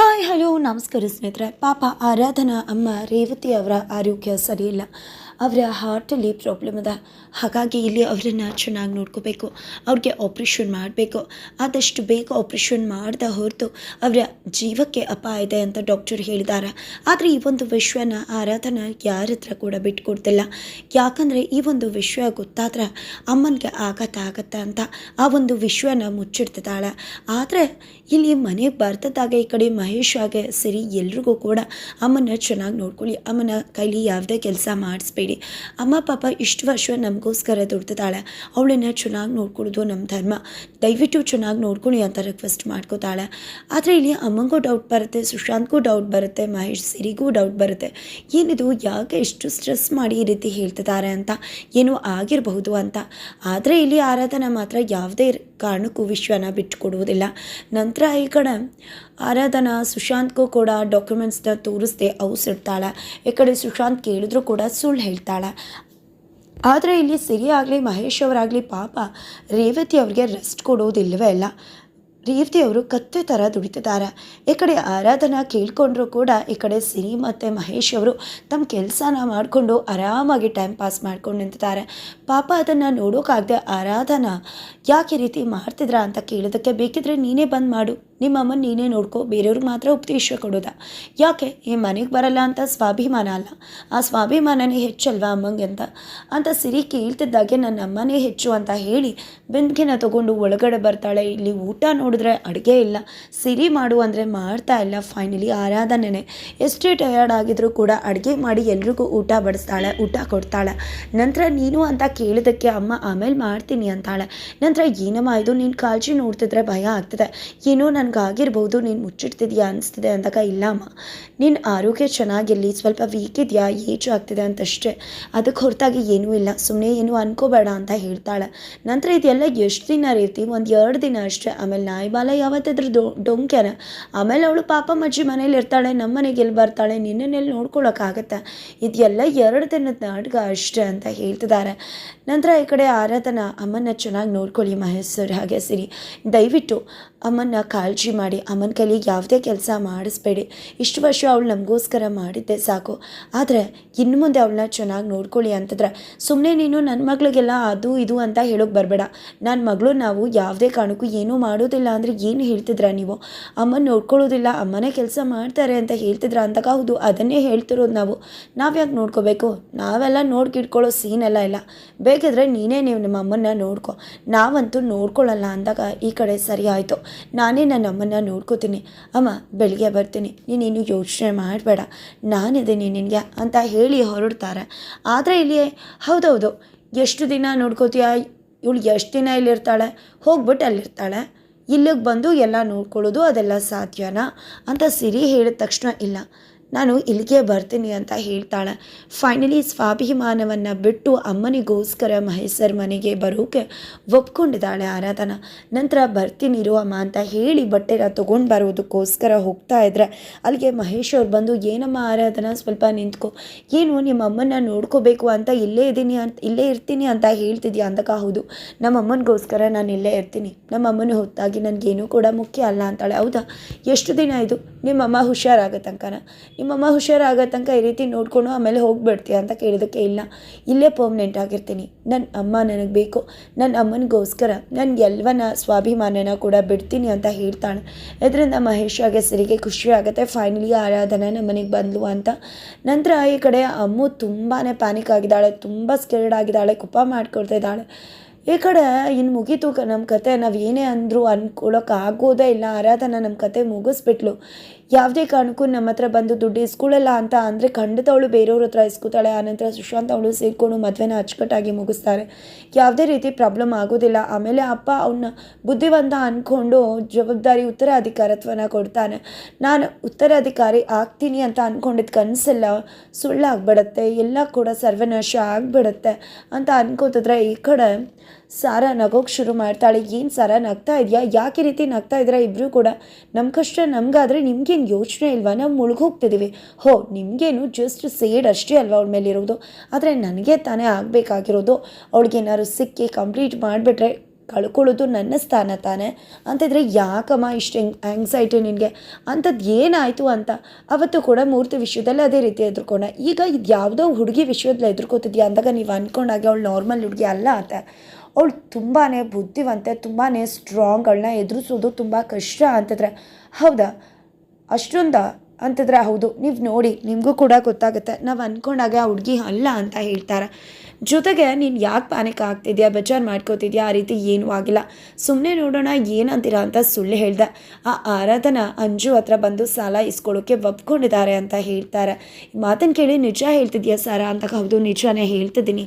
Hi, hello, ನಮಸ್ಕಾರ ಸ್ನೇಹಿತರೆ. ಪಾಪ ಆರಾಧನಾ ಅಮ್ಮ ರೇವತಿ ಅವರ ಆರೋಗ್ಯ ಸರಿಯಿಲ್ಲ ಅವರ ಹಾರ್ಟಲ್ಲಿ ಪ್ರಾಬ್ಲಮ್ ಅದ. ಹಾಗಾಗಿ ಇಲ್ಲಿ ಅವರನ್ನು ಚೆನ್ನಾಗಿ ನೋಡ್ಕೋಬೇಕು. ಅವ್ರಿಗೆ ಆಪ್ರೇಷನ್ ಮಾಡಬೇಕು. ಆದಷ್ಟು ಬೇಗ ಆಪ್ರೇಷನ್ ಮಾಡ್ದ ಹೊರತು ಅವರ ಜೀವಕ್ಕೆ ಅಪಾಯ ಇದೆ ಅಂತ ಡಾಕ್ಟರ್ ಹೇಳಿದ್ದಾರೆ ಆದರೆ ಈ ಒಂದು ವಿಷಯನ ಆರಾಧನಾ ಯಾರ ಹತ್ರ ಕೂಡ ಬಿಟ್ಕೊಡ್ತಿಲ್ಲ. ಯಾಕಂದರೆ ಈ ಒಂದು ವಿಷಯ ಗೊತ್ತಾದ್ರೆ ಅಮ್ಮನಿಗೆ ಆಘಾತ ಆಗತ್ತೆ ಅಂತ ಆ ಒಂದು ವಿಷಯನ ಮುಚ್ಚಿಡ್ತಿದ್ದಾಳೆ. ಆದರೆ ಇಲ್ಲಿ ಮನೆಗೆ ಬರ್ತದಾಗ ಈ ಕಡೆ ಮಹೇಶ್ ಹಾಗೆ ಸರಿ, ಎಲ್ರಿಗೂ ಕೂಡ ಅಮ್ಮನ ಚೆನ್ನಾಗಿ ನೋಡ್ಕೊಳ್ಳಿ. ಅಮ್ಮನ ಕೈಲಿ ಯಾವುದೇ ಕೆಲಸ ಮಾಡಿಸ್ಬೇಡಿ. ಅಮ್ಮ ಪಾಪ ಇಷ್ಟು ವರ್ಷ ನಮಗೋಸ್ಕರ ದುಡ್ತಿದ್ದಾಳೆ ಅವಳನ್ನ ಚೆನ್ನಾಗಿ ನೋಡ್ಕೊಳ್ಳೋದು ನಮ್ಮ ಧರ್ಮ. ದಯವಿಟ್ಟು ಚೆನ್ನಾಗಿ ನೋಡ್ಕೊಳ್ಳಿ ಅಂತ ರಿಕ್ವೆಸ್ಟ್ ಮಾಡ್ಕೋತಾಳೆ. ಆದರೆ ಇಲ್ಲಿ ಅಮ್ಮಂಗೂ ಡೌಟ್ ಬರುತ್ತೆ, ಸುಶಾಂತ್ಗೂ ಡೌಟ್ ಬರುತ್ತೆ, ಮಹೇಶ್ ಸಿರಿಗೂ ಡೌಟ್ ಬರುತ್ತೆ. ಏನಿದು, ಯಾಕೆ ಇಷ್ಟು ಸ್ಟ್ರೆಸ್ ಮಾಡಿ ಈ ರೀತಿ ಹೇಳ್ತಿದ್ದಾರೆ ಅಂತ? ಏನೂ ಆಗಿರಬಹುದು ಅಂತ. ಆದರೆ ಇಲ್ಲಿ ಆರಾಧನಾ ಮಾತ್ರ ಯಾವುದೇ ಕಾರಣಕ್ಕೂ ವಿಶ್ವನ ಬಿಟ್ಟುಕೊಡುವುದಿಲ್ಲ. ನಂತರ ಈ ಕಡೆ ಆರಾಧನಾ ಸುಶಾಂತ್ಗೂ ಕೂಡ ಡಾಕ್ಯುಮೆಂಟ್ಸ್ನ ತೋರಿಸ್ದೆ ಅವಸಿಡ್ತಾಳೆ ಈ ಕಡೆ ಸುಶಾಂತ್ ಕೇಳಿದ್ರು ಕೂಡ ಸುಳ್ಳು ಹೇಳ್ತಾಳೆ. ಆದರೆ ಇಲ್ಲಿ ಸಿರಿ ಆಗಲಿ ಮಹೇಶ್ ಅವರಾಗಲಿ ಪಾಪ ರೇವತಿ ಅವ್ರಿಗೆ ರೆಸ್ಟ್ ಕೊಡೋದಿಲ್ಲವೇ ಇಲ್ಲ ರೇವತಿ ಅವರು ಕತ್ತೆ ಥರ ದುಡಿತಿದ್ದಾರೆ. ಈ ಕಡೆ ಆರಾಧನಾ ಕೇಳ್ಕೊಂಡ್ರು ಕೂಡ, ಈ ಕಡೆ ಸಿರಿ ಮತ್ತು ಮಹೇಶ್ ಅವರು ತಮ್ಮ ಕೆಲಸನ ಮಾಡಿಕೊಂಡು ಆರಾಮಾಗಿ ಟೈಮ್ ಪಾಸ್ ಮಾಡ್ಕೊಂಡು ನಿಂತಿದ್ದಾರೆ. ಪಾಪ ಅದನ್ನು ನೋಡೋಕ್ಕಾಗದೆ ಆರಾಧನಾ ಯಾಕೆ ರೀತಿ ಮಾಡ್ತಿದ್ರ ಅಂತ ಕೇಳೋದಕ್ಕೆ ಬೇಕಿದ್ರೆ ನೀನೇ ಬಂದು ಮಾಡು. ನಿಮ್ಮ ಅಮ್ಮನ ನೀನೇ ನೋಡ್ಕೋ, ಬೇರೆಯವ್ರಿಗೆ ಮಾತ್ರ ಉಪದೇಶ ಕೊಡೋದ. ಯಾಕೆ? ಈ ಮನೆಗೆ ಬರಲ್ಲ ಅಂತ ಸ್ವಾಭಿಮಾನ ಅಲ್ಲ. ಆ ಸ್ವಾಭಿಮಾನನೇ ಹೆಚ್ಚಲ್ವಾ ಅಮ್ಮಂಗೆ ಅಂತ. ಅಂತ ಸಿರಿ ಕೇಳ್ತಿದ್ದಾಗೆ ನನ್ನ ಅಮ್ಮನೇ ಹೆಚ್ಚು ಅಂತ ಹೇಳಿ ಬೆಂಕಿನ ತಗೊಂಡು ಒಳಗಡೆ ಬರ್ತಾಳೆ. ಇಲ್ಲಿ ಊಟ ನೋಡಿದ್ರೆ ಅಡುಗೆ ಇಲ್ಲ. ಸಿರಿ ಮಾಡು ಅಂದರೆ ಮಾಡ್ತಾ ಇಲ್ಲ. ಫೈನಲಿ ಆರಾಧನೆ ಎಷ್ಟೇ ಟಯರ್ಡ್ ಆಗಿದ್ರೂ ಕೂಡ ಅಡುಗೆ ಮಾಡಿ ಎಲ್ರಿಗೂ ಊಟ ಬಡಿಸ್ತಾಳೆ, ಊಟ ಕೊಡ್ತಾಳೆ. ನಂತರ ನೀನು ಅಂತ ಕೇಳಿದಕ್ಕೆ ಅಮ್ಮ, ಆಮೇಲೆ ಮಾಡ್ತೀನಿ ಅಂತಾಳೆ. ನಂತರ, ಏನಮ್ಮ ಇದು? ನೀನು ಕಾಳಜಿ ನೋಡ್ತಿದ್ರೆ ಭಯ ಆಗ್ತದೆ. ಏನೋ ನನಗಾಗಿರ್ಬೋದು, ನೀನು ಮುಚ್ಚಿಡ್ತಿದ್ಯಾ ಅನಿಸ್ತಿದೆ ಅಂದಾಗ, ಇಲ್ಲಮ್ಮ. ನಿನ್ನ ಆರೋಗ್ಯ ಚೆನ್ನಾಗಿರಲಿ, ಸ್ವಲ್ಪ ವೀಕ್ ಇದೆಯಾ, ಏಜು ಆಗ್ತಿದೆ ಅಂತಷ್ಟೇ. ಅದಕ್ಕೆ ಹೊರತಾಗಿ ಏನೂ ಇಲ್ಲ. ಸುಮ್ಮನೆ ಏನೂ ಅನ್ಕೋಬೇಡ ಅಂತ ಹೇಳ್ತಾಳೆ. ನಂತರ ಇದೆಲ್ಲ ಎಷ್ಟು ದಿನ ರೀತಿ? ಒಂದು ಎರಡು ದಿನ ಅಷ್ಟೇ. ಆಮೇಲೆ ನಾಯಿ ಬಾಲ ಯಾವತ್ತಿದ್ರು ದೊ ಡೊಂಕ್ಯಾನ? ಆಮೇಲೆ ಅವಳು ಪಾಪ ಮಜ್ಜಿ ಮನೇಲಿ ಇರ್ತಾಳೆ ನಮ್ಮ ಮನೆಗೆ ಎಲ್ಲಿ ಬರ್ತಾಳೆ ನಿನ್ನನ್ನೆಲ್ಲಿ ನೋಡ್ಕೊಳಕ್ಕಾಗತ್ತೆ? ಇದೆಲ್ಲ ಎರಡು ದಿನದ ನಾಟಕ ಅಷ್ಟೇ ಅಂತ ಹೇಳ್ತಿದ್ದಾರೆ ನಂತರ ಈ ಕಡೆ ಆರಾಧನಾ ಅಮ್ಮನ ಚೆನ್ನಾಗಿ ನೋಡ್ಕೊಳ್ಳಿ ಮಹೇಶ್ ಹಾಗೆ ಸಿರಿ. ದಯವಿಟ್ಟು ಅಮ್ಮನ ಕಾಳಜಿ ಮಾಡಿ, ಅಮ್ಮನ ಕೈಲಿ ಯಾವುದೇ ಕೆಲಸ ಮಾಡಿಸ್ಬೇಡಿ. ಇಷ್ಟು ವರ್ಷ ಅವಳು ನಮಗೋಸ್ಕರ ಮಾಡಿದ್ದೆ ಸಾಕು. ಆದರೆ ಇನ್ನು ಮುಂದೆ ಅವಳನ್ನ ಚೆನ್ನಾಗಿ ನೋಡ್ಕೊಳ್ಳಿ ಅಂತಂದ್ರೆ ಸುಮ್ಮನೆ ನೀನು ನನ್ನ ಮಗಳಿಗೆಲ್ಲ ಅದು ಇದು ಅಂತ ಹೇಳೋಕೆ ಬರಬೇಡ. ನನ್ನ ಮಗಳು ನಾವು ಯಾವುದೇ ಕಾರಣಕ್ಕೂ ಏನೂ ಮಾಡೋದಿಲ್ಲ ಅಂದರೆ ಏನು ಹೇಳ್ತಿದ್ರ ನೀವು? ಅಮ್ಮನ ನೋಡ್ಕೊಳ್ಳೋದಿಲ್ಲ, ಅಮ್ಮನೇ ಕೆಲಸ ಮಾಡ್ತಾರೆ ಅಂತ ಹೇಳ್ತಿದ್ರ ಅಂದಾಗ ಹೌದು, ಅದನ್ನೇ ಹೇಳ್ತಿರೋದು ನಾವು. ನಾವು ಯಾಕೆ ನೋಡ್ಕೋಬೇಕು? ನಾವೆಲ್ಲ ನೋಡ್ಕಿಟ್ಕೊಳ್ಳೋ ಸೀನ್ ಎಲ್ಲ ಇಲ್ಲ. ಬೇಕಿದ್ರೆ ನೀನೇ ನೀವು ನಿಮ್ಮ ಅಮ್ಮನ್ನ ನೋಡ್ಕೊ. ನಾವಂತೂ ನೋಡ್ಕೊಳ್ಳಲ್ಲ ಅಂದಾಗ ಈ ಕಡೆ ಸರಿ ಆಯಿತು. ನಾನೇ ನನ್ನ ಅಮ್ಮನ್ನ ನೋಡ್ಕೋತೀನಿ. ಅಮ್ಮ, ಬೆಳಗ್ಗೆ ಬರ್ತೀನಿ. ನೀನೇನು ಯೋಚನೆ ಮಾಡಬೇಡ. ನಾನಿದ್ದೀನಿ ನಿನಗೆ ಅಂತ ಹೇಳಿ ಹೊರಡ್ತಾರೆ. ಆದರೆ ಇಲ್ಲಿ, ಹೌದೌದು, ಎಷ್ಟು ದಿನ ನೋಡ್ಕೋತೀಯ? ಇವಳು ಎಷ್ಟು ದಿನ ಇಲ್ಲಿರ್ತಾಳೆ? ಹೋಗ್ಬಿಟ್ಟು ಅಲ್ಲಿರ್ತಾಳೆ. ಇಲ್ಲಿಗೆ ಬಂದು ಎಲ್ಲ ನೋಡ್ಕೊಳ್ಳೋದು ಅದೆಲ್ಲ ಸಾಧ್ಯನಾ? ಅಂತ ಸಿರಿ ಹೇಳಿದ ತಕ್ಷಣ, ಇಲ್ಲ. ನಾನು ಇಲ್ಲಿಗೆ ಬರ್ತೀನಿ ಅಂತ ಹೇಳ್ತಾಳೆ. ಫೈನಲಿ ಸ್ವಾಭಿಮಾನವನ್ನು ಬಿಟ್ಟು ಅಮ್ಮನಿಗೋಸ್ಕರ ಮಹೇಶ್ವರ ಮನೆಗೆ ಬರೋಕೆ ಒಪ್ಕೊಂಡಿದ್ದಾಳೆ ಆರಾಧನಾ. ನಂತರ ಬರ್ತೀನಿ ಇರು ಅಮ್ಮ ಅಂತ ಹೇಳಿ ಬಟ್ಟೆನ ತೊಗೊಂಡು ಬರೋದಕ್ಕೋಸ್ಕರ ಹೋಗ್ತಾ ಇದ್ರೆ ಅಲ್ಲಿಗೆ ಮಹೇಶ್ ಅವ್ರು ಬಂದು, ಏನಮ್ಮ ಆರಾಧನಾ, ಸ್ವಲ್ಪ ನಿಂತ್ಕೊ. ಏನು ನಿಮ್ಮ ಅಮ್ಮನ ನೋಡ್ಕೋಬೇಕು ಅಂತ ಇಲ್ಲೇ ಇದ್ದೀನಿ ಅಂತ, ಇಲ್ಲೇ ಇರ್ತೀನಿ ಅಂತ ಹೇಳ್ತಿದ್ಯಾ? ಅಂದಾಗ, ಹೌದು. ನಮ್ಮ ಅಮ್ಮನಿಗೋಸ್ಕರ ನಾನು ಇಲ್ಲೇ ಇರ್ತೀನಿ. ನಮ್ಮ ಅಮ್ಮನ ಹೊತ್ತಾಗಿ ನನಗೇನು ಕೂಡ ಮುಖ್ಯ ಅಲ್ಲ. ಅಂತಾಳೆ. ಹೌದಾ? ಎಷ್ಟು ದಿನ ಇದು? ನಿಮ್ಮಮ್ಮ ಹುಷಾರಾಗ ತನಕನ? ನಿಮ್ಮಮ್ಮ ಹುಷಾರಾಗೋ ತನಕ ಈ ರೀತಿ ನೋಡ್ಕೊಂಡು ಆಮೇಲೆ ಹೋಗ್ಬಿಡ್ತೀಯ ಅಂತ ಕೇಳಿದಕ್ಕೆ ಇಲ್ಲ. ಇಲ್ಲೇ ಪರ್ಮನೆಂಟ್ ಆಗಿರ್ತೀನಿ. ನನ್ನ ಅಮ್ಮ ನನಗೆ ಬೇಕು. ನನ್ನ ಅಮ್ಮನಿಗೋಸ್ಕರ ನನ್ನ ಎಲ್ಲವನ್ನ ಸ್ವಾಭಿಮಾನನ ಕೂಡ ಬಿಡ್ತೀನಿ ಅಂತ ಹೇಳ್ತಾಳೆ. ಇದರಿಂದ ಮಹೇಶ್ ಸರಿಗೆ ಖುಷಿ ಆಗುತ್ತೆ. ಫೈನಲಿ ಆರಾಧನೆ ನಮ್ಮ ಮನೆಗೆ ಬಂದ್ಲು ಅಂತ. ನಂತರ ಈ ಕಡೆ ಅಮ್ಮು ತುಂಬಾ ಪ್ಯಾನಿಕ್ ಆಗಿದ್ದಾಳೆ. ತುಂಬ ಸ್ಕೇರ್ಡ್ ಆಗಿದ್ದಾಳೆ. ಕುಪ್ಪ ಮಾಡ್ಕೊಳ್ತಾ ಇದ್ದಾಳೆ. ಈ ಕಡೆ ಇನ್ನು ಮುಗೀತು ನಮ್ಮ ಕತೆ. ನಾವು ಏನೇ ಅಂದರೂ ಅಂದ್ಕೊಳ್ಳೋಕ್ಕಾಗೋದೇ ಇಲ್ಲ. ಆರಾಧನ ನಮ್ಮ ಕತೆ ಮುಗಿಸ್ಬಿಟ್ಲು. ಯಾವುದೇ ಕಾರಣಕ್ಕೂ ನಮ್ಮ ಹತ್ರ ಬಂದು ದುಡ್ಡು ಇಸ್ಕೊಳ್ಳಲ್ಲ ಅಂತ ಅಂದರೆ ಖಂಡಿತ ಅವಳು ಬೇರೆಯವ್ರ ಹತ್ರ ಇಸ್ಕೊತಾಳೆ. ಆನಂತರ ಸುಶಾಂತ್ ಅವಳು ಸೇರಿಕೊಂಡು ಮದುವೆನ ಅಚ್ಚುಕಟ್ಟಾಗಿ ಮುಗಿಸ್ತಾರೆ. ಯಾವುದೇ ರೀತಿ ಪ್ರಾಬ್ಲಮ್ ಆಗೋದಿಲ್ಲ. ಆಮೇಲೆ ಅಪ್ಪ ಅವನ್ನ ಬುದ್ಧಿವಂತ ಅಂದ್ಕೊಂಡು ಜವಾಬ್ದಾರಿ ಉತ್ತರಾಧಿಕಾರತ್ವನ ಕೊಡ್ತಾನೆ. ನಾನು ಉತ್ತರಾಧಿಕಾರಿ ಆಗ್ತೀನಿ ಅಂತ ಅಂದ್ಕೊಂಡಿದ್ದ ಕನಸೆಲ್ಲ ಸುಳ್ಳಾಗ್ಬಿಡತ್ತೆ. ಎಲ್ಲ ಕೂಡ ಸರ್ವನಾಶ ಆಗ್ಬಿಡುತ್ತೆ ಅಂತ ಅನ್ಕೋತಿದ್ರೆ ಈ ಕಡೆ ಸಾರ ನಗೋಕ್ಕೆ ಶುರು ಮಾಡ್ತಾಳೆ. ಏನು ಸಾರ, ನಗ್ತಾ ಇದೆಯಾ? ಯಾಕೆ ರೀತಿ ನಗ್ತಾ ಇದ್ದೀರಾ? ಇಬ್ಬರು ಕೂಡ ನಮ್ಮ ಕಷ್ಟ ನಮಗಾದರೆ ನಿಮ್ಗೇನು ಯೋಚನೆ ಇಲ್ವಾ? ನಾವು ಮುಳುಗೋಗ್ತಿದ್ದೀವಿ ಹೋ, ನಿಮಗೇನು ಜಸ್ಟ್ ಸೇಡ್ ಅಷ್ಟೇ ಅಲ್ವಾ ಅವಳ ಮೇಲಿರೋದು? ಆದರೆ ನನಗೆ ತಾನೇ ಆಗಬೇಕಾಗಿರೋದು. ಅವಳಿಗೇನಾದ್ರು ಸಿಕ್ಕಿ ಕಂಪ್ಲೀಟ್ ಮಾಡಿಬಿಟ್ರೆ ಕಳ್ಕೊಳ್ಳೋದು ನನ್ನ ಸ್ಥಾನ ತಾನೆ. ಅಂತಿದ್ರೆ ಯಾಕಮ್ಮ ಇಷ್ಟು ಆ್ಯಂಗ್ಸೈಟಿ ನಿನಗೆ? ಅಂಥದ್ದು ಏನಾಯಿತು ಅಂತ? ಅವತ್ತು ಕೂಡ ಮೂರ್ತಿ ವಿಷಯದಲ್ಲಿ ಅದೇ ರೀತಿ ಎದುರ್ಕೊಂಡ. ಈಗ ಇದು ಯಾವುದೋ ಹುಡುಗಿ ವಿಷಯದಲ್ಲಿ ಎದುರ್ಕೋತಿದ್ಯಾ ಅಂದಾಗ ನೀವು ಅಂದ್ಕೊಂಡಾಗೆ ಅವಳು ನಾರ್ಮಲ್ ಹುಡುಗಿ ಅಲ್ಲ ಅಂತ ಅವಳು ತುಂಬಾ ಬುದ್ಧಿವಂತೆ ತುಂಬಾ ಸ್ಟ್ರಾಂಗ್ ಅವಳನ್ನ ಎದುರಿಸೋದು ತುಂಬ ಕಷ್ಟ ಅಂತಿದ್ರೆ. ಹೌದಾ? ಅಷ್ಟೊಂದ ಅಂತಿದ್ರೆ ಹೌದು. ನೀವು ನೋಡಿ, ನಿಮಗೂ ಕೂಡ ಗೊತ್ತಾಗುತ್ತೆ. ನಾವು ಅಂದ್ಕೊಂಡಾಗ ಆ ಹುಡುಗಿ ಅಲ್ಲ ಅಂತ ಹೇಳ್ತಾರೆ. ಜೊತೆಗೆ ನೀನು ಯಾಕೆ ಪ್ಯಾನಿಕ್ ಆಗ್ತಿದ್ಯಾ? ಬೇಜಾರು ಮಾಡ್ಕೋತಿದ್ಯಾ? ಆ ರೀತಿ ಏನೂ ಆಗಿಲ್ಲ. ಸುಮ್ಮನೆ ನೋಡೋಣ ಏನಂತೀರಾ ಅಂತ ಸುಳ್ಳು ಹೇಳ್ದೆ. ಆ ಆರಾಧನ ಅಂಜು ಹತ್ರ ಬಂದು ಸಾಲ ಇಸ್ಕೊಳ್ಳೋಕ್ಕೆ ಒಪ್ಕೊಂಡಿದ್ದಾರೆ ಅಂತ ಹೇಳ್ತಾರೆ. ಮಾತನ್ನು ಕೇಳಿ ನಿಜ ಹೇಳ್ತಿದ್ಯಾ ಸಾರ ಅಂತ? ಹೌದು, ನಿಜನೇ ಹೇಳ್ತಿದ್ದೀನಿ.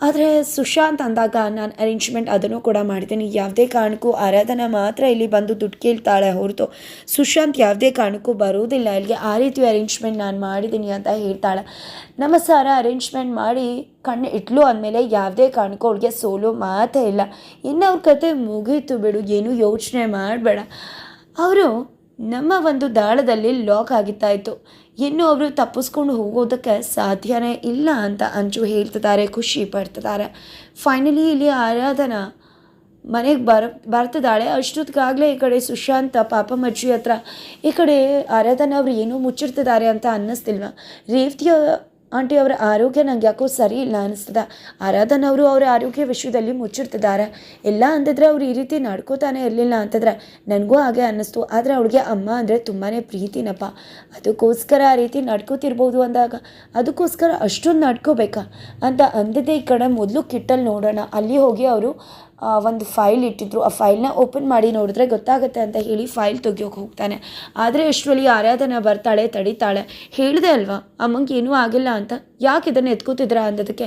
ಆದರೆ ಸುಶಾಂತ್ ಅಂದಾಗ ನಾನು ಅರೇಂಜ್ಮೆಂಟ್ ಅದನ್ನು ಕೂಡ ಮಾಡ್ತೀನಿ. ಯಾವುದೇ ಕಾರಣಕ್ಕೂ ಆರಾಧನಾ ಮಾತ್ರ ಇಲ್ಲಿ ಬಂದು ದುಡ್ಡು ಕೇಳ್ತಾಳೆ ಹೊರತು. ಸುಶಾಂತ್ ಯಾವುದೇ ಕಾರಣಕ್ಕೂ ಬರೋದಿಲ್ಲ ಇಲ್ಲಿಗೆ ಆ ರೀತಿ ಅರೇಂಜ್ಮೆಂಟ್ ನಾನು ಮಾಡಿದ್ದೀನಿ ಅಂತ ಹೇಳ್ತಾಳೆ. ನಮ್ಮ ಸಾರ ಅರೇಂಜ್ಮೆಂಟ್ ಮಾಡಿ ಕಣ್ಣು ಇಟ್ಲು ಅಂದಮೇಲೆ ಯಾವುದೇ ಕಾರಣಕ್ಕೂ ಅವ್ಳಿಗೆ ಸೋಲು ಮಾತೇ ಇಲ್ಲ. ಇನ್ನು ಅವ್ರ ಕತೆ ಮುಗೀತು ಬಿಡು. ಏನು ಯೋಚನೆ ಮಾಡಬೇಡ. ಅವರು ನಮ್ಮ ಒಂದು ದಾಳದಲ್ಲಿ ಲಾಕ್ ಆಗಿತ್ತಾ ಇತ್ತು ಇನ್ನು ಅವರು ತಪ್ಪಿಸ್ಕೊಂಡು ಹೋಗೋದಕ್ಕೆ ಸಾಧ್ಯನೇ ಇಲ್ಲ ಅಂತ ಅಂಜು ಹೇಳ್ತಿದ್ದಾರೆ, ಖುಷಿ ಪಡ್ತಿದ್ದಾರೆ. ಫೈನಲಿ ಇಲ್ಲಿ ಆರಾಧನಾ ಮನೆಗೆ ಬರ, ಬರ್ತಿದ್ದಾಳೆ. ಅಷ್ಟೊತ್ತಿಗಾಗಲೇ ಈ ಕಡೆ ಸುಶಾಂತ ಪಾಪಮ್ಮಜ್ಜಿ ಹತ್ರ, ಈ ಕಡೆ ಆರಾಧನಾ ಅವರು ಏನೋ ಮುಚ್ಚಿರ್ತಿದ್ದಾರೆ ಅಂತ ಅನ್ನಿಸ್ತಿಲ್ವ? ರೇವತಿಯ ಆಂಟಿ ಅವರ ಆರೋಗ್ಯ ನಂಗೆ ಯಾಕೋ ಸರಿ ಇಲ್ಲ ಅನಿಸ್ತದ. ಆರಾಧನ ಅವರು ಅವರ ಆರೋಗ್ಯ ವಿಷಯದಲ್ಲಿ ಮುಚ್ಚಿರ್ತಿದ್ದಾರೆ ಎಲ್ಲ ಅಂದಿದ್ರೆ ಅವ್ರು ಈ ರೀತಿ ನಡ್ಕೋತಾನೆ ಇರಲಿಲ್ಲ ಅಂತಂದ್ರೆ ನನಗೂ ಹಾಗೆ ಅನ್ನಿಸ್ತು. ಆದರೆ ಅವಳಿಗೆ ಅಮ್ಮ ಅಂದರೆ ತುಂಬಾ ಪ್ರೀತಿನಪ್ಪ. ಅದಕ್ಕೋಸ್ಕರ ಆ ರೀತಿ ನಡ್ಕೋತಿರ್ಬೋದು ಅಂದಾಗ ಅದಕ್ಕೋಸ್ಕರ ಅಷ್ಟೊಂದು ನಡ್ಕೋಬೇಕಾ ಅಂತ ಅಂದಿದ್ದೆ ಈ ಕಡೆ ಮೊದಲು ಕಿಟ್ಟಲ್ಲಿ ನೋಡೋಣ. ಅಲ್ಲಿ ಹೋಗಿ ಅವರು ಒಂದು ಫೈಲ್ ಇಟ್ಟಿದ್ರು. ಆ ಫೈಲ್ನ ಓಪನ್ ಮಾಡಿ ನೋಡಿದ್ರೆ ಗೊತ್ತಾಗುತ್ತೆ ಅಂತ ಹೇಳಿ ಫೈಲ್ ತೆಗಿಯೋಕೆ ಹೋಗ್ತಾನೆ. ಆದರೆ ಅಷ್ಟರಲ್ಲಿ ಆರಾಧನಾ ಬರ್ತಾಳೆ, ತಡಿತಾಳೆ. ಹೇಳಿದೆ ಅಲ್ವಾ, ಅಮ್ಮಂಗೆ ಏನೂ ಆಗಿಲ್ಲ ಅಂತ? ಯಾಕೆ ಇದನ್ನು ಎತ್ಕೋತಿದ್ರ ಅಂದದಕ್ಕೆ,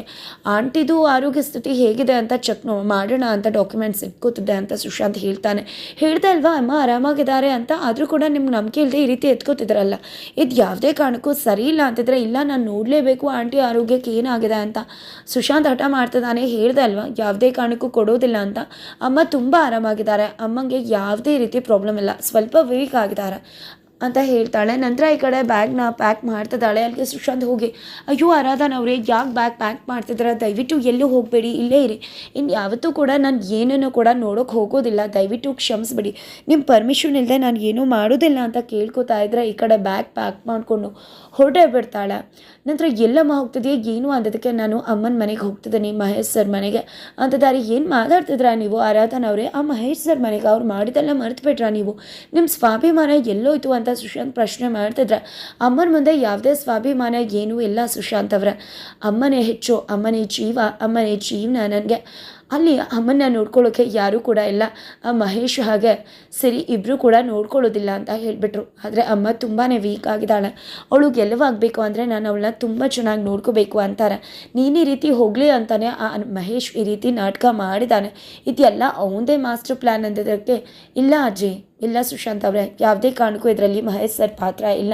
ಆಂಟಿದು ಆರೋಗ್ಯ ಸ್ಥಿತಿ ಹೇಗಿದೆ ಅಂತ ಚೆಕ್ ಮಾಡೋಣ ಅಂತ ಡಾಕ್ಯುಮೆಂಟ್ಸ್ ಎತ್ಕೋತಿದ್ದೆ ಅಂತ ಸುಶಾಂತ್ ಹೇಳ್ತಾನೆ. ಹೇಳ್ದೆ ಅಲ್ವಾ, ಅಮ್ಮ ಆರಾಮಾಗಿದ್ದಾರೆ ಅಂತ? ಆದರೂ ಕೂಡ ನಿಮ್ಗೆ ನಂಬಿಕೆ ಇಲ್ಲದೆ ಈ ರೀತಿ ಎತ್ಕೋತಿದ್ರಲ್ಲ. ಇದು ಯಾವುದೇ ಕಾರಣಕ್ಕೂ ಸರಿ ಇಲ್ಲ ಅಂತಿದ್ರೆ ಇಲ್ಲ, ನಾನು ನೋಡಲೇಬೇಕು ಆಂಟಿ ಆರೋಗ್ಯಕ್ಕೆ ಏನಾಗಿದೆ ಅಂತ. ಸುಶಾಂತ್ ಹಠ ಮಾಡ್ತಿದ್ದಾನೆ. ಹೇಳ್ದೆ ಅಲ್ವಾ, ಯಾವುದೇ ಕಾರಣಕ್ಕೂ ಕೊಡೋದಿಲ್ಲ ಅಂತ ಅಮ್ಮ ತುಂಬ ಆರಾಮಾಗಿದ್ದಾರೆ. ಅಮ್ಮಂಗೆ ಯಾವುದೇ ರೀತಿ ಪ್ರಾಬ್ಲಮ್ ಇಲ್ಲ. ಸ್ವಲ್ಪ ವೀಕ್ ಆಗಿದ್ದಾರೆ. ಅಂತ ಹೇಳ್ತಾಳೆ. ನಂತರ ಈ ಕಡೆ ಬ್ಯಾಗ್ನ ಪ್ಯಾಕ್ ಮಾಡ್ತಿದ್ದಾಳೆ. ಅಲ್ಲಿಗೆ ಸುಶಾಂತ್ ಹೋಗಿ, ಅಯ್ಯೋ, ಆರಾಧನ ಅವರೇ, ಯಾಕೆ ಬ್ಯಾಗ್ ಪ್ಯಾಕ್ ಮಾಡ್ತಿದ್ದೀರ? ದಯವಿಟ್ಟು ಎಲ್ಲೂ ಹೋಗಬೇಡಿ, ಇಲ್ಲೇ ಇರಿ. ಇನ್ನು ಯಾವತ್ತೂ ಕೂಡ ನಾನು ಏನನ್ನು ಕೂಡ ನೋಡೋಕೆ ಹೋಗೋದಿಲ್ಲ. ದಯವಿಟ್ಟು ಕ್ಷಮಿಸ್ಬಿಡಿ. ನಿಮ್ಮ ಪರ್ಮಿಷನ್ ಇಲ್ಲದೆ ನಾನು ಏನೂ ಮಾಡೋದಿಲ್ಲ ಅಂತ ಕೇಳ್ಕೊತಾ ಇದ್ರೆ ಈ ಕಡೆ ಬ್ಯಾಗ್ ಪ್ಯಾಕ್ ಮಾಡಿಕೊಂಡು ಹೊರಟೇ ಬಿಡ್ತಾಳೆ. ನಂತರ, ಎಲ್ಲಮ್ಮ ಹೋಗ್ತಿದೆಯಾ? ಏನು ಅಂದದಕ್ಕೆ ನಾನು ಅಮ್ಮನ ಮನೆಗೆ ಹೋಗ್ತಿದ್ದೀನಿ, ಮಹೇಶ್ ಸರ್ ಮನೆಗೆ. ಅಂತ ದಾರಿ ಏನು ಮಾತಾಡ್ತಿದ್ರಾ ನೀವು, ಆರಾಧನ ಅವರೇ? ಆ ಮಹೇಶ್ ಸರ್ ಮನೆಗೆ ಅವ್ರು ಮಾಡಿದೆಲ್ಲ ಮರ್ತು ಬಿಟ್ರಾ ನೀವು? ನಿಮ್ಮ ಸ್ವಾಭಿಮಾನ ಎಲ್ಲೋಯ್ತು ಅಂತ ಸುಶಾಂತ್ ಪ್ರಶ್ನೆ ಮಾಡ್ತಿದ್ರೆ, ಅಮ್ಮನ ಮುಂದೆ ಯಾವುದೇ ಸ್ವಾಭಿಮಾನ ಏನೂ ಇಲ್ಲ ಸುಶಾಂತ್ ಅವರ. ಅಮ್ಮನೇ ಹೆಚ್ಚು, ಅಮ್ಮನೇ ಜೀವ, ಅಮ್ಮನೇ ಜೀವನ ನನಗೆ. ಅಲ್ಲಿ ಅಮ್ಮನ್ನ ನೋಡ್ಕೊಳ್ಳೋಕೆ ಯಾರೂ ಕೂಡ ಇಲ್ಲ. ಆ ಮಹೇಶ್ ಹಾಗೆ ಸರಿ ಇಬ್ಬರು ಕೂಡ ನೋಡ್ಕೊಳ್ಳೋದಿಲ್ಲ ಅಂತ ಹೇಳಿಬಿಟ್ರು. ಆದರೆ ಅಮ್ಮ ತುಂಬಾ ವೀಕ್ ಆಗಿದ್ದಾಳೆ. ಅವಳು ಗೆಲುವಾಗಬೇಕು ಅಂದರೆ ನಾನು ಅವಳನ್ನ ತುಂಬ ಚೆನ್ನಾಗಿ ನೋಡ್ಕೋಬೇಕು ಅಂತಾರೆ. ನೀನು ಈ ರೀತಿ ಹೋಗಲಿ ಅಂತಾನೆ ಆ ಮಹೇಶ್ ಈ ರೀತಿ ನಾಟಕ ಮಾಡಿದ್ದಾನೆ ಇದೆಲ್ಲ ಅವನದೇ ಮಾಸ್ಟರ್ ಪ್ಲ್ಯಾನ್ ಅಂದಿದ್ದಕ್ಕೆ ಇಲ್ಲ ಅಜ್ಜಿ, ಇಲ್ಲ ಸುಶಾಂತ್ ಅವರೇ. ಯಾವುದೇ ಕಾರಣಕ್ಕೂ ಇದರಲ್ಲಿ ಮಹೇಶ್ ಸರ್ ಪಾತ್ರ ಇಲ್ಲ.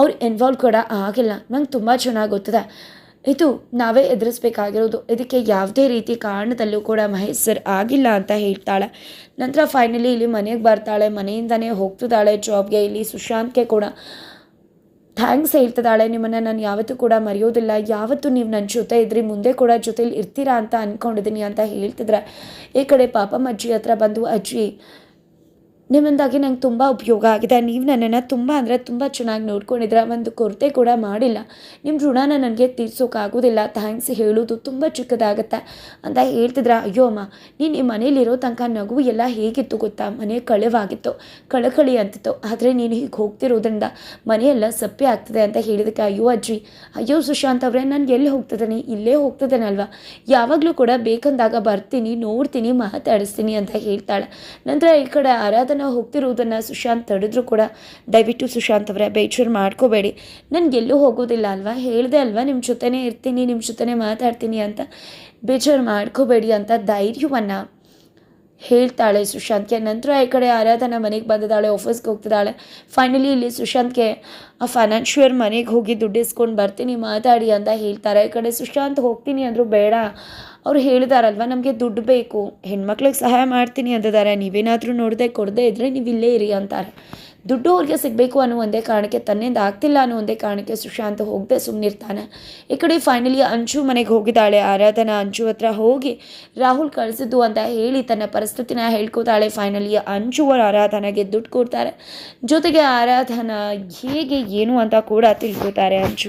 ಅವ್ರು ಇನ್ವಾಲ್ವ್ ಕೂಡ ಆಗಿಲ್ಲ. ನಂಗೆ ತುಂಬ ಚೆನ್ನಾಗಿ ಗೊತ್ತಿದೆ. ಇದು ನಾವೇ ಎದುರಿಸ್ಬೇಕಾಗಿರೋದು. ಇದಕ್ಕೆ ಯಾವುದೇ ರೀತಿ ಕಾರಣದಲ್ಲೂ ಕೂಡ ಮಹೇಶ್ವರ್ ಆಗಿಲ್ಲ ಅಂತ ಹೇಳ್ತಾಳೆ. ನಂತರ ಫೈನಲಿ ಇಲ್ಲಿ ಮನೆಗೆ ಬರ್ತಾಳೆ. ಮನೆಯಿಂದನೇ ಹೋಗ್ತಿದ್ದಾಳೆ ಜಾಬ್ಗೆ ಇಲ್ಲಿ ಸುಶಾಂತ್ಗೆ ಕೂಡ ಥ್ಯಾಂಕ್ಸ್ ಹೇಳ್ತಿದ್ದಾಳೆ. ನಿಮ್ಮನ್ನು ನಾನು ಯಾವತ್ತೂ ಕೂಡ ಮರೆಯೋದಿಲ್ಲ. ಯಾವತ್ತೂ ನೀವು ನನ್ನ ಜೊತೆ ಇದ್ರಿ, ಮುಂದೆ ಕೂಡ ಜೊತೇಲಿ ಇರ್ತೀರಾ ಅಂತ ಅಂದ್ಕೊಂಡಿದ್ದೀನಿ ಅಂತ ಹೇಳ್ತಿದ್ರೆ, ಈ ಕಡೆ ಪಾಪಮ್ಮ ಅಜ್ಜಿ ಹತ್ರ ಬಂದು, ಅಜ್ಜಿ ನಿಮ್ಮಿಂದಾಗಿ ನಂಗೆ ತುಂಬ ಉಪಯೋಗ ಆಗಿದೆ. ನೀವು ನನ್ನನ್ನು ತುಂಬ ಅಂದರೆ ತುಂಬ ಚೆನ್ನಾಗಿ ನೋಡ್ಕೊಂಡಿದ್ರ ಒಂದು ಕೊರತೆ ಕೂಡ ಮಾಡಿಲ್ಲ. ನಿಮ್ಮ ಋಣನ ನನಗೆ ತೀರ್ಸೋಕ್ಕಾಗೋದಿಲ್ಲ ಥ್ಯಾಂಕ್ಸ್ ಹೇಳೋದು ತುಂಬ ಚಿಕ್ಕದಾಗತ್ತೆ. ಅಂತ ಹೇಳ್ತಿದ್ರ, ಅಯ್ಯೋ ಅಮ್ಮ, ನೀನು ನಿಮ್ಮ ಮನೇಲಿರೋ ತನಕ ನಗು ಎಲ್ಲ ಹೇಗಿತ್ತು ಗೊತ್ತಾ? ಮನೆ ಕಳವಾಗಿತ್ತು, ಕಳಕಳಿ ಅಂತಿತ್ತು. ಆದರೆ ನೀನು ಹೀಗೆ ಹೋಗ್ತಿರೋದ್ರಿಂದ ಮನೆಯೆಲ್ಲ ಸಪ್ಪೆ ಆಗ್ತದೆ ಅಂತ ಹೇಳಿದಕ್ಕೆ, ಅಯ್ಯೋ ಅಜ್ಜಿ, ಅಯ್ಯೋ ಸುಶಾಂತ್ ಅವರೇ, ನಾನು ಎಲ್ಲಿ ಹೋಗ್ತಿದ್ದೀನಿ? ಇಲ್ಲೇ ಹೋಗ್ತಿದ್ದಾನಲ್ವಾ? ಯಾವಾಗಲೂ ಕೂಡ ಬೇಕಂದಾಗ ಬರ್ತೀನಿ, ನೋಡ್ತೀನಿ, ಮಾತಾಡಿಸ್ತೀನಿ ಅಂತ ಹೇಳ್ತಾಳೆ. ನಂತರ ಈ ಕಡೆ ಆರಾಧನಾ ಹೋಗ್ತಿರೋದನ್ನು ಸುಶಾಂತ್ ತಡೆದ್ರು ಕೂಡ. ದಯವಿಟ್ಟು ಸುಶಾಂತ್ ಅವರೇ, ಬೇಜಾರು ಮಾಡ್ಕೋಬೇಡಿ. ನನಗೆ ಎಲ್ಲೂ ಹೋಗೋದಿಲ್ಲ ಅಲ್ವಾ? ಹೇಳಿದೆ ಅಲ್ವಾ? ನಿಮ್ಮ ಜೊತೆನೇ ಇರ್ತೀನಿ ನಿಮ್ಮ ಜೊತೆನೇ ಮಾತಾಡ್ತೀನಿ ಅಂತ. ಬೇಜಾರು ಮಾಡ್ಕೋಬೇಡಿ ಅಂತ ಧೈರ್ಯವನ್ನು ಹೇಳ್ತಾಳೆ ಸುಶಾಂತ್ಗೆ. ನಂತರ ಈ ಕಡೆ ಆರಾಧನಾ ಮನೆಗೆ ಬಂದಿದ್ದಾಳೆ ಆಫೀಸ್ಗೆ ಹೋಗ್ತಿದ್ದಾಳೆ. ಫೈನಲಿ ಇಲ್ಲಿ ಸುಶಾಂತ್ಗೆ, ಆ ಫೈನಾನ್ಷಿಯರ್ ಮನೆಗೆ ಹೋಗಿ ದುಡ್ಡು ಇಸ್ಕೊಂಡು ಬರ್ತೀನಿ, ಮಾತಾಡಿ ಅಂತ ಹೇಳ್ತಾರೆ. ಈ ಕಡೆ ಸುಶಾಂತ್, ಹೋಗ್ತೀನಿ ಅಂದರೂ ಬೇಡ. ಅವ್ರು ಹೇಳಿದಾರಲ್ವ, ನಮಗೆ ದುಡ್ಡು ಬೇಕು, ಹೆಣ್ಮಕ್ಳಿಗೆ ಸಹಾಯ ಮಾಡ್ತೀನಿ ಅಂದಿದ್ದಾರೆ, ನೀವೇನಾದರೂ ನೋಡದೆ ಕೊಡದೆ ಇದ್ದರೆ ನೀವು ಇಲ್ಲೇ ಇರಿ ಅಂತಾರೆ. ದುಡ್ಡು ಅವ್ರಿಗೆ ಸಿಗಬೇಕು ಅನ್ನೋ ಒಂದೇ ಕಾರಣಕ್ಕೆ ತನ್ನಿಂದ ಆಗ್ತಿಲ್ಲ ಅನ್ನೋ ಒಂದೇ ಕಾರಣಕ್ಕೆ ಸುಶಾಂತ್ ಹೋಗದೆ ಸುಮ್ಮನಿರ್ತಾನೆ ಈ ಕಡೆ ಫೈನಲಿ ಅಂಚು ಮನೆಗೆ ಹೋಗಿದ್ದಾಳೆ, ಆರಾಧನಾ ಅಂಚು ಹತ್ರ ಹೋಗಿ ರಾಹುಲ್ ಕಳಿಸಿದ್ದು ಅಂತ ಹೇಳಿ ತನ್ನ ಪರಿಸ್ಥಿತಿನ ಹೇಳ್ಕೊತಾಳೆ. ಫೈನಲಿ ಅಂಚು ಆರಾಧನಾಗೆ ದುಡ್ಡು ಕೊಡ್ತಾರೆ. ಜೊತೆಗೆ ಆರಾಧನಾ ಹೇಗೆ ಏನು ಅಂತ ಕೂಡ ತಿಳ್ಕೊತಾರೆ ಅಂಚು